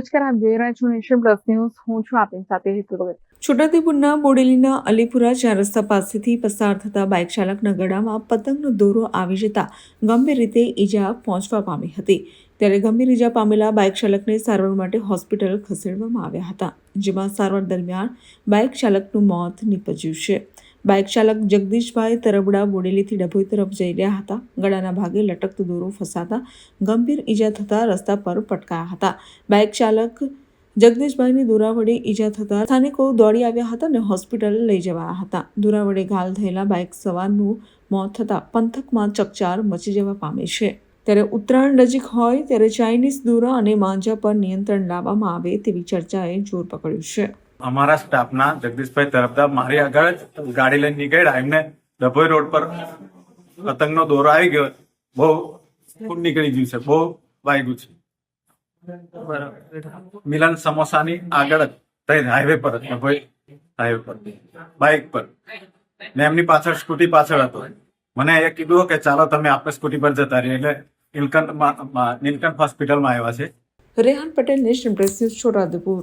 નમસ્કાર, આપ જોઈ રહ્યા છો નેશન પ્લસ ન્યૂઝ. હું છું આપની સાથે હેતુ ભગત છોટાઉદેપુરના બોડેલીના અલીપુરા ચાર રસ્તા પાસેથી પસાર થતા બાઇક ચાલકના ગળામાં પતંગનો દોરો આવી જતા ગંભીર રીતે ઈજા પહોંચવા પામી હતી. ત્યારે ગંભીર ઈજા પામેલા બાઇક ચાલકને સારવાર માટે હોસ્પિટલ ખસેડવામાં આવ્યા હતા, જેમાં સારવાર દરમિયાન બાઇક ચાલકનું મોત નીપજ્યું છે. બાઇક ચાલક જગદીશભાઈ તરબડા બોડેલીથી ડભોઈ તરફ જઈ રહ્યા હતા. ગળાના ભાગે લટકતો દોરો ફસાતા ગંભીર ઈજા થતા રસ્તા પર પટકાયા હતા. બાઇક ચાલક જગદીશભાઈની દોરા વડે ઈજા થતા સ્થાનિકો દોડી આવ્યા હતા અને હોસ્પિટલ લઈ જવાયા હતા. દોરા વડે ઘાલ થયેલા બાઇક સવારનું મોત થતાં પંથકમાં ચકચાર મચી જવા પામે છે. ત્યારે ઉત્તરાયણ નજીક હોય ત્યારે ચાઇનીઝ દોરા અને માંજા પર નિયંત્રણ લાવવામાં આવે તેવી ચર્ચાએ જોર પકડ્યું છે. અમારા સ્ટાફના જગદીશભાઈ તરફદાર મારી આગળ જ ગાડી લઈને નીકળ્યા. એમને ડભોઈ રોડ પર પતંગનો દોરો આવી ગયો. બહુ નીકળી ગયું છે. બહુ વાગ્યું છે. મિલન સમોસાની આગળ જ હાઈવે પર જ, ડભોઈ હાઈવે પર. બાઇક પર. ને એમની પાછળ સ્કૂટી પાછળ હતો. મને એ કીધું કે ચાલો તમે આપણે સ્કૂટી પર જતા રહીએ. એટલે નીલકંઠ નીલકંઠ હોસ્પિટલમાં આવ્યા છે. Rehan Patel national press news Chhota Udepur